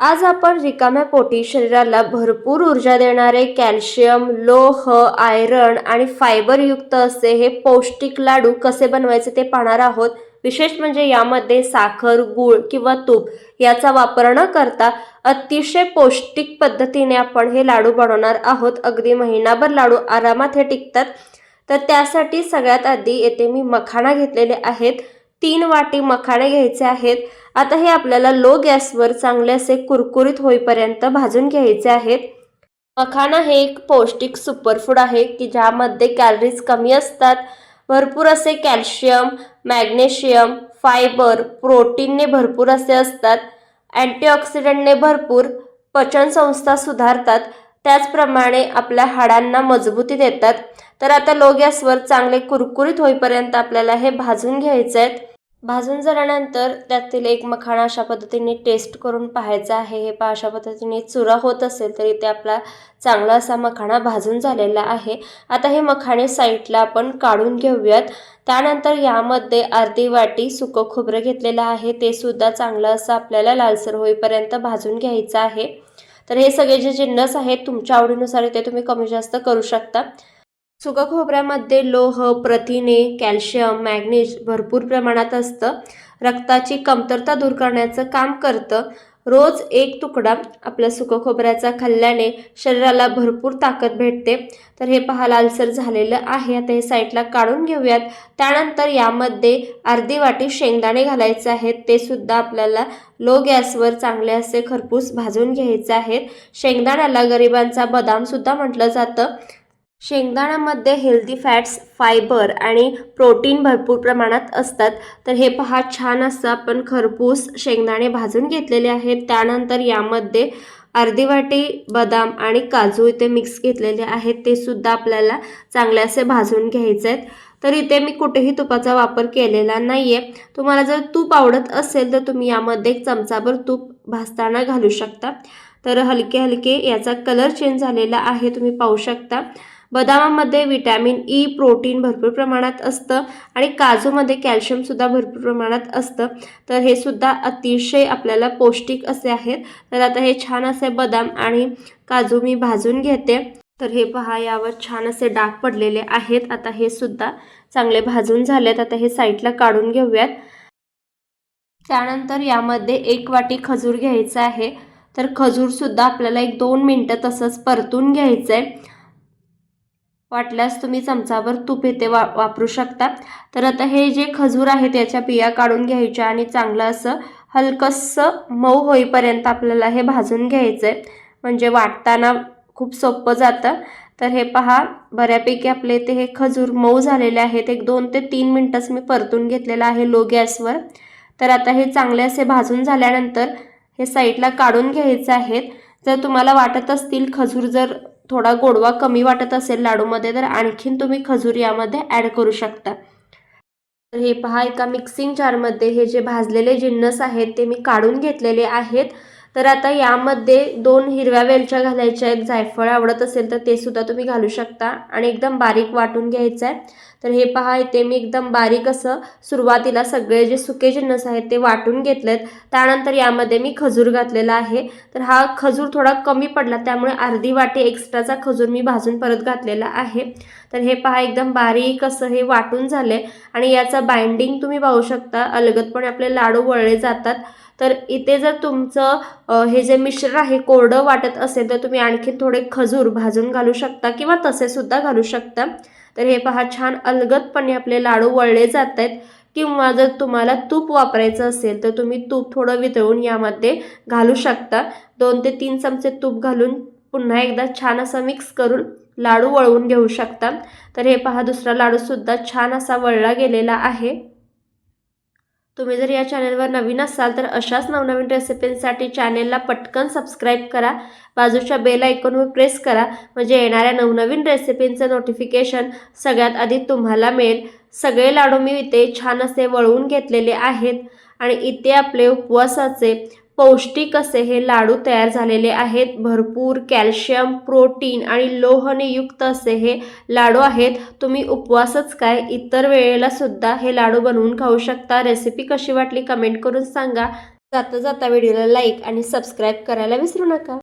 आज आपण रिकाम्या पोटी शरीराला भरपूर ऊर्जा देणारे कॅल्शियम लोह आयरन आणि फायबरयुक्त असे हे पौष्टिक लाडू कसे बनवायचे ते पाहणार आहोत. विशेष म्हणजे यामध्ये साखर गूळ किंवा तूप याचा वापर न करता अतिशय पौष्टिक पद्धतीने आपण हे लाडू बनवणार आहोत. अगदी महिनाभर लाडू आरामात हे टिकतात. तर त्यासाठी सगळ्यात आधी येथे मी मखाणा घेतलेले आहेत. तीन वाटी मखाणे घ्यायचे आहेत. आता हे आपल्याला लो गॅसवर चांगले असे कुरकुरीत होईपर्यंत भाजून घ्यायचे आहेत. मखाना हे एक पौष्टिक सुपरफूड आहे की ज्यामध्ये कॅलरीज कमी असतात. भरपूर असे कॅल्शियम मॅग्नेशियम फायबर प्रोटीनने भरपूर असे असतात. अँटीऑक्सिडंटने भरपूर पचनसंस्था सुधारतात. त्याचप्रमाणे आपल्या हाडांना मजबूती देतात. तर आता लो गॅसवर चांगले कुरकुरीत होईपर्यंत आपल्याला हे भाजून घ्यायचे आहेत. भाजून झाल्यानंतर त्यातील एक मखाणा अशा पद्धतीने टेस्ट करून पाहायचा आहे. हे पहा अशा पद्धतीने चुरा होत असेल तर इथे आपला चांगला असा मखाणा भाजून झालेला आहे. आता हे मखाणे साईडला आपण काढून घेऊयात. त्यानंतर यामध्ये अर्धी वाटी सुकं खोबरं घेतलेलं आहे. ते सुद्धा चांगलं असं आपल्याला लालसर होईपर्यंत भाजून घ्यायचं आहे. तर हे सगळे जे जिन्नस आहेत तुमच्या आवडीनुसार ते तुम्ही कमी जास्त करू शकता. सुका खोबऱ्यामध्ये लोह प्रथिने कॅल्शियम मॅग्नीज भरपूर प्रमाणात असतं. रक्ताची कमतरता दूर करण्याचं काम करतं. रोज एक तुकडा आपल्या सुकं खोबऱ्याचा खाल्ल्याने शरीराला भरपूर ताकद भेटते. तर हे पहा लालसर झालेलं आहे. आता हे साईडला काढून घेऊयात. त्यानंतर यामध्ये अर्धी वाटी शेंगदाणे घालायचे आहेत. ते सुद्धा आपल्याला लो गॅसवर चांगले असे खरपूस भाजून घ्यायचे आहेत. शेंगदाण्याला गरिबांचा बदामसुद्धा म्हटलं जातं. शेंगदाण्यामध्ये हेल्दी फॅट्स फायबर आणि प्रोटीन भरपूर प्रमाणात असतात. तर हे पहा छान असं आपण खरपूस शेंगदाणे भाजून घेतलेले आहेत. त्यानंतर यामध्ये अर्धी वाटी बदाम आणि काजू इथे मिक्स घेतलेले आहेत. ते सुद्धा आपल्याला चांगले असे भाजून घ्यायचे आहेत. तर इथे मी कुठेही तुपाचा वापर केलेला नाही आहे तुम्हाला जर तूप आवडत असेल तर तुम्ही यामध्ये एक चमचाभर तूप भाजताना घालू शकता. तर हलके हलके याचा कलर चेंज झालेला आहे तुम्ही पाहू शकता. बदामामध्ये विटॅमिन ई प्रोटीन भरपूर प्रमाणात असतं आणि काजूमध्ये कॅल्शियमसुद्धा भरपूर प्रमाणात असतं. तर हे सुद्धा अतिशय आपल्याला पौष्टिक असे आहेत. तर आता हे छान असे बदाम आणि काजू मी भाजून घेते. तर हे पहा यावर छान असे डाग पडलेले आहेत. आता हे सुद्धा चांगले भाजून झालेत. आता हे साईडला काढून घेऊयात. त्यानंतर यामध्ये एक वाटी खजूर घ्यायचा आहे. तर खजूरसुद्धा आपल्याला एक दोन मिनटं तसंच परतून घ्यायचं आहे वाटल्यास तुम्ही चमचाभर तूप येथे वा वापरू शकता. तर आता हे जे खजूर आहे त्याच्या बिया काढून घ्यायच्या आणि चांगलं असं हलकंसं मऊ होईपर्यंत आपल्याला हे भाजून घ्यायचं आहे म्हणजे वाटताना खूप सोपं जातं. तर हे पहा बऱ्यापैकी आपले इथे हे खजूर मऊ झालेले आहेत. एक दोन ते तीन मिनटंच मी परतून घेतलेलं आहे लो गॅसवर. तर आता हे चांगले असे भाजून झाल्यानंतर हे साईडला काढून घ्यायचे आहेत. जर तुम्हाला वाटत असतील खजूर जर थोडा गोडवा कमी वाटत असेल लाडूमध्ये तर आणखीन तुम्ही खजूर यामध्ये ॲड करू शकता. तर हे पहा एका मिक्सिंग जारमध्ये हे जे भाजलेले जिन्नस आहेत ते मी काढून घेतलेले आहेत. तर आता यामध्ये दोन हिरव्या वेलच्या घालायच्या आहेत. जायफळ आवडत असेल तर ते सुद्धा तुम्ही घालू शकता आणि एकदम बारीक वाटून घ्यायचं आहे. तर हे पहा इथे मी एकदम बारीक असं सुरुवातीला सगळे जे सुके जिन्नस आहेत ते वाटून घेतलेत. त्यानंतर यामध्ये मी खजूर घातलेला आहे. तर हा खजूर थोडा कमी पडला त्यामुळे अर्धी वाटी एक्स्ट्राचा खजूर मी भाजून परत घातलेला आहे. तर हे पहा एकदम बारीक असं हे वाटून झाले आणि याचा बाइंडिंग तुम्ही पाहू शकता अलगदपणे आपले लाडू वळले जातात. तर इथे जर तुमचं हे जे मिश्रण आहे कोरडं वाटत असेल तर तुम्ही आणखी थोडे खजूर भाजून घालू शकता किंवा तसेसुद्धा घालू शकता. तर हे पहा छान अलगदपणे आपले लाडू वळले जात आहेत किंवा जर तुम्हाला तूप वापरायचं असेल तर तुम्ही तूप थोडं वितळून यामध्ये घालू शकता. दोन ते तीन चमचे तूप घालून पुन्हा एकदा छान असं मिक्स करून लाडू वळवून घेऊ शकता. तर हे पहा दुसरा लाडूसुद्धा छान असा वळला गेलेला आहे. तुम्ही जर या चॅनलवर नवीन असाल तर अशाच नवनवीन रेसिपींसाठी चॅनेलला पटकन सबस्क्राईब करा. बाजूच्या बेल आयकॉनवर प्रेस करा. म्हणजे येणाऱ्या नवनवीन रेसिपींचं नोटिफिकेशन सगळ्यात आधी तुम्हाला मिळेल. सगळे लाडू मी इथे छान असे वळवून घेतलेले आहेत. आणि इथे आपले उपवासाचे पौष्टिक असे हे लाडू तयार झालेले आहेत. भरपूर कॅल्शियम प्रोटीन आणि लोहने युक्त असे हे लाडू आहेत. तुम्ही उपवासच काय इतर वेळेला सुद्धा हे लाडू बनवून खाऊ शकता. रेसिपी कशी वाटली कमेंट करून सांगा. जाता जाता व्हिडिओला लाईक आणि सबस्क्राईब करायला विसरू नका.